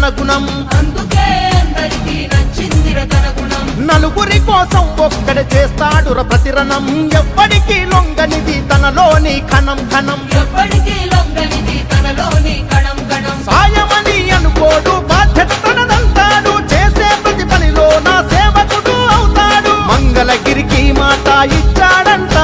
తన గుణం నలుగురి కోసం ఒక్కడ చేస్తాడు ప్రతిరణం. ఎవ్వడికి లొంగనిది తనలోని కణం కణం ఎప్పటికీ లొంగనిది తనలోని కణం కణం సాయమని అనుకోడు బాధ్యత తనదంతాడు చేసే ప్రతి పనిలో నా సేవకుడు అవుతాడు. మంగళగిరికి మాట ఇచ్చాడంట